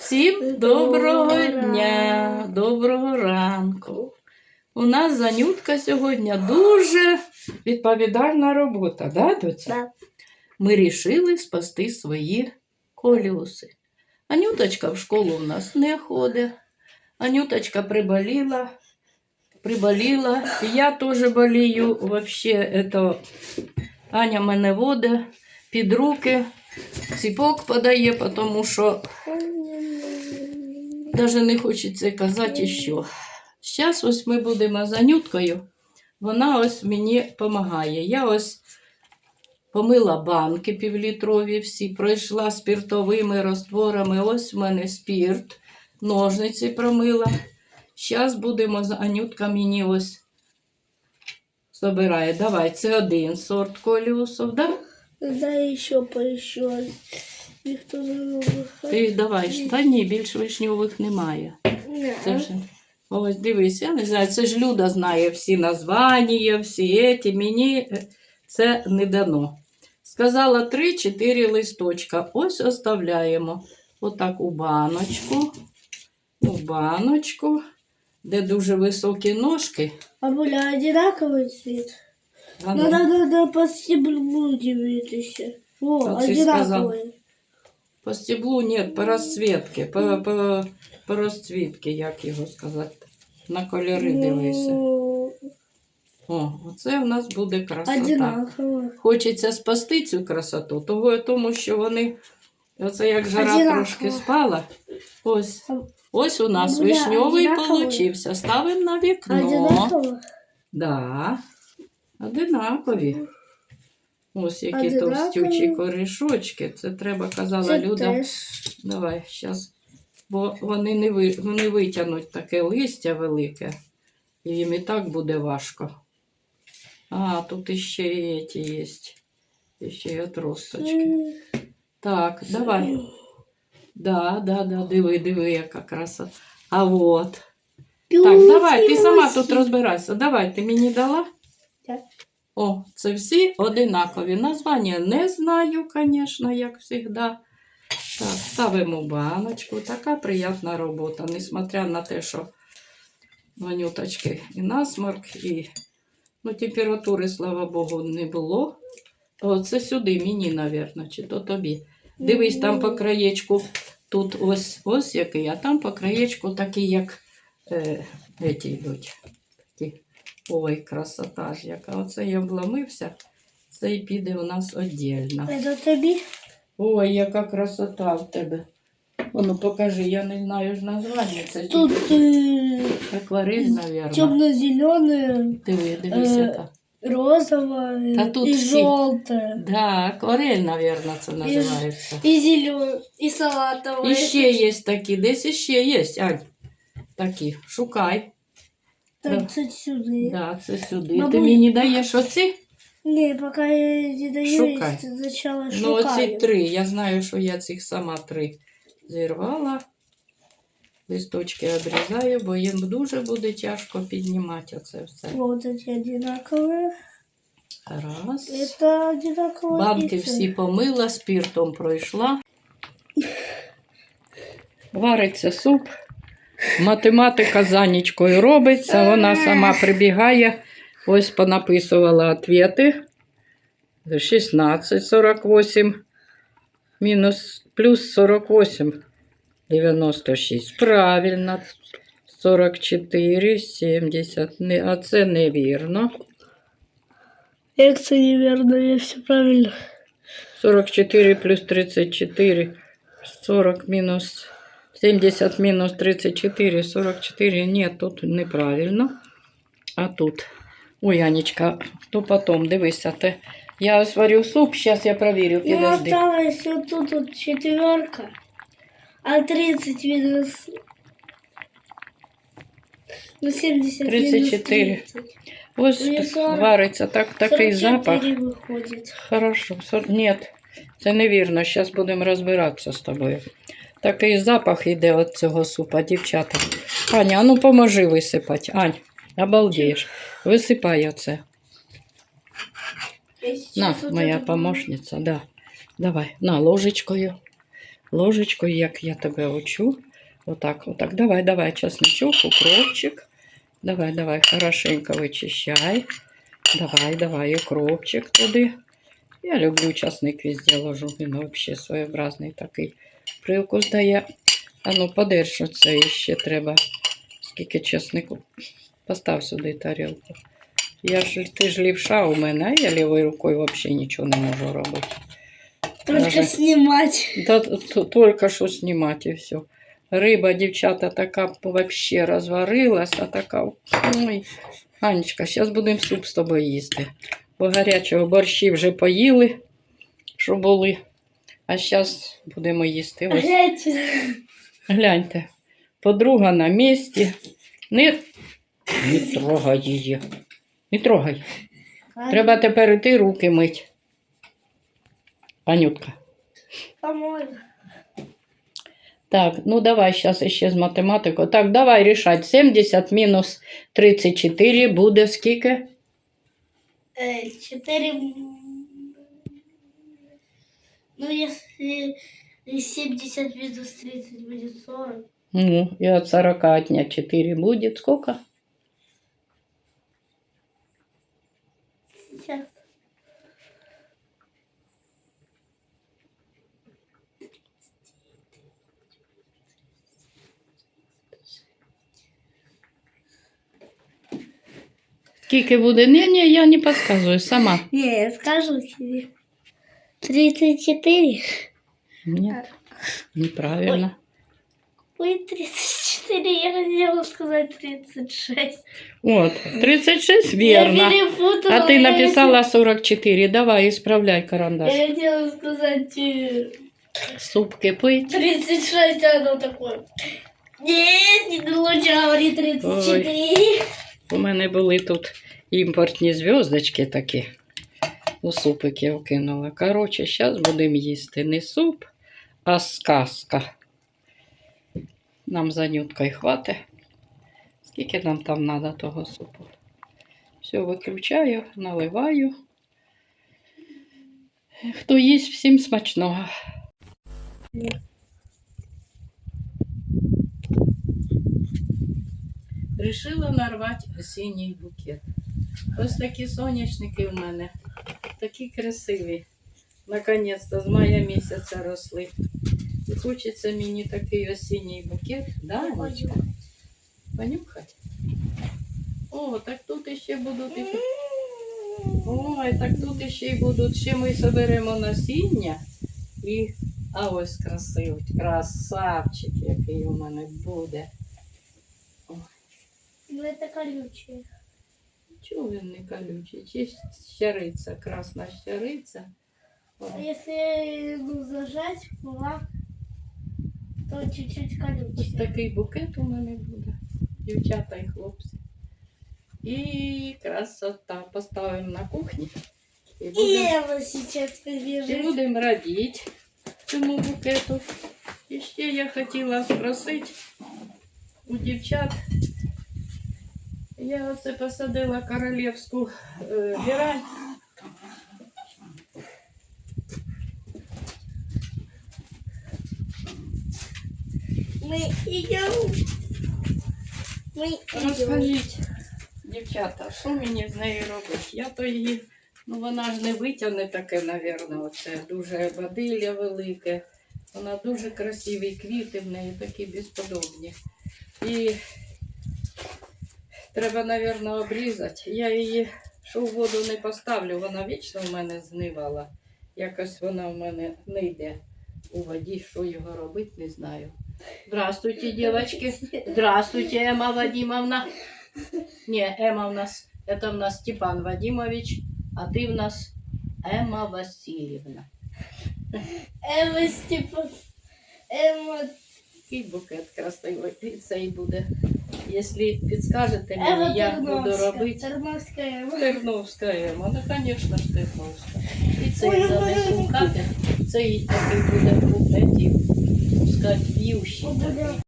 Всім доброго дня, доброго ранку. У нас занютка сьогодні дуже відповідальна робота, да, доця? Да. Ми рішили спасти свої колюси. Анюточка в школу в нас не ходить. Анюточка приболіла, приболіла. І я теж болію. Вообще, это Аня мене водить під руки, ціпок подає, тому що Даже не хочеться казати, що. Зараз ось ми будемо з Анюткою. Вона ось мені допомагає. Я ось помила банки півлітрові всі, пройшла спиртовими розтворами. Ось в мене спірт, ножниці промила. Зараз будемо з Анютка мені ось собирає. Давай, це один сорт коліусов, да? Да, еще поищу. Их тоже Ти давай, та ні, більш вишньових немає. Це ж, ось дивись, я не знаю, це ж Люда знає всі названня, всі еті. Мені е, це не дано. Сказала 3-4 листочка. Ось оставляємо. Отак у баночку. У баночку, де дуже високі ножки. А бля, одинаковый цвет? А ну, Надо, надо по стеблу дивитися. О, Как ты сказал. одинаковые. По стеблу ні, по розцвітки, по, по, по розцвітки, як його сказати. На кольори дивися. Ну, О, оце в нас буде красота. Одинаково. Хочеться спасти цю красоту, того, тому що вони, оце як жара Одинаково. трошки спала. Ось, ось у нас Бабуля, вишньовий одинаково? получився. Ставимо на вікно. Одинаково? Да. Одинакові. Ось які Одинакові? товстючі корішочки. Це треба, казала Це Люда. теж. Давай, зараз. Бо вони не, ви, вони витягнуть таке листя велике, і їм і так буде важко. А, тут іще і ті є. Іще й отросточки. Так, давай. Да, да, да, диви, диви, яка краса. А от. Так, давай, ти сама тут розбирайся. Давай, ти мені дала? Так. О, це всі одинакові. Названня не знаю, звісно, як завжди. Так, ставимо баночку. Така приємна робота, несмотря на те, що Ванюточки і насморк, і ну, температури, слава Богу, не було. О, це сюди, мені, мабуть, чи то тобі. Дивись, там по краєчку, тут ось ось який, а там по краєчку такий, як е, еті йдуть. Ой, красота ж яка. Оце я вломився. Це і піде у нас віддільно. Це тобі? Ой, яка красота в тебе. Воно покажи, я не знаю ж названня. Це Тут е, акварель, мабуть. темно-зеленое, Диви, дивись, Е, яка. розовое Та тут всі. желтое. Да, акварель, мабуть, це називається. И зеленое, и салатовое. І ще є такі, десь іще є, Ань. Такі, шукай. Так, це сюди. Да, це сюди. Ти Бабуль. мені даєш оці? Не, пока я не даю, Шукай. я сначала Ну, оці шукаю. три. Я знаю, що я цих сама три зірвала. Листочки обрізаю, бо їм дуже буде тяжко піднімати оце все. Вот эти одинаковые. Раз. Это одинаковые. Банки и це. всі помила, спіртом пройшла. Вариться суп. Математика за нічкою робиться. Вона сама прибігає. Ось понаписувала відповіді. 16, 48. Мінус плюс 48. 96. Правильно. 44, 70. Не, а це невірно. Як це неверно, я все правильно. 44 плюс 34, 40 минус 70 минус 34, 44. Нет, тут неправильно. А тут. Ой, Анечка, то потом, дивися, те. Я ось варю суп, зараз я провірю, Ну, осталось вот тут вот четверка. А 30 минус... Ну, 70 34. минус 30. Ось 40, вариться так, такий запах. выходит. Хорошо. Сор- Нет, це невірно. Зараз будемо розбиратися з тобою. Такий запах йде від цього супа, дівчата. Аня, а ну поможи висипати. Ань, обалдієш. Висипай оце. На, моя помощниця, да. Давай, на ложечкою. ложечкою, як я тебе учу. Отак, отак. Давай, давай, чесничок, укропчик. Давай, давай, хорошенько вичищай. Давай, давай, укропчик туди. Я люблю часник везде ложу. Він взагалі своєобразний такий привкус дає. А ну, подержу це ще треба. Скільки чеснику. Постав сюди тарілку. Я ж, ти ж лівша у мене, а я лівою рукою взагалі нічого не можу робити. Только Даже- снимать. Да, т- т- только що знімати і все. Риба, дівчата, така вообще розварилась, а така. Ой, Анечка, зараз будемо суп з тобою їсти. Бо гарячого борщі вже поїли, що були. А зараз будемо їсти. Ось, Гляньте. Подруга на місці. Не, не трогай її. Не трогай. Треба тепер іти руки мить. Анютка. Так, ну давай зараз ще з математикою. Так, давай рішать. 70 мінус 34 буде скільки? Э, Четыре... м, Ну, если 70 минус 30 будет 40. Ну, і от 40 отнять 4 буде. Скільки? Скільки буде? Ні, ні, я не підказую сама. Не, я скажу тебе. 34. Ні, неправильно. Ой, 34, я хотела сказать 36. От, 36 Я вірно. перепутала. А ти я написала 44. Давай, ісправляй хотела- карандаш. Я хотела сказать э, Суп кипить. 36, а оно такое. Нет, не лучше говори 34. У мене були тут імпортні зв'язочки такі. У супик я вкинула. Коротше, зараз будемо їсти не суп, а сказка. Нам за нюткою хватить. Скільки нам там треба того супу? Все, виключаю, наливаю. Хто їсть, всім смачного. Рішила нарвати осінній букет. Ось такі соняшники в мене, такі красиві. Наконець-то з мая місяця росли. І хочеться мені такий осінній букет. Да, Анечка? Понюхать? О, так тут іще будуть. Ой, так тут іще й будуть. Ще ми соберемо насіння. І. А ось красивий, красавчик, який у мене буде. Ну, это колючее. Чого він не колючий? Чи щариця, красна щариця. О, А если ну, зажать кулак, то чуть-чуть Ось колючее. такий букет у мене буде. Дівчата і хлопці. І красота. Поставимо на кухні. І И будемо, Ева сейчас і побежит. будемо радіти цьому букету. І ще я хотіла спросити у дівчат. Я оце посадила королівську герань. Идем. Мы идем. Розкажіть, дівчата, що мені з нею робити? Я то її, ну вона ж не витягне таке, напевно, оце дуже бадилля велике. Вона дуже красиві квіти в неї такі безподобні. І треба, напевно, обрізати. Я її що в воду не поставлю, вона вічно в мене знивала. Якось вона в мене не йде у воді, що його робити, не знаю. Здравствуйте, дівчатки. Здравствуйте, Эмма Вадимовна. Не, Эмма у нас, это у нас Степан Вадимович, а ты у нас Эмма Васильевна. Эва Степан. Эва. Який букет красивий і цей буде. Якщо підскажете Эва мені, як буду робити. Терновська Эва. Терновська Ема, ну, звісно ж, Терновська. І цей занесу в хати. Цей такий буде в буклеті, пускать, в'ющий.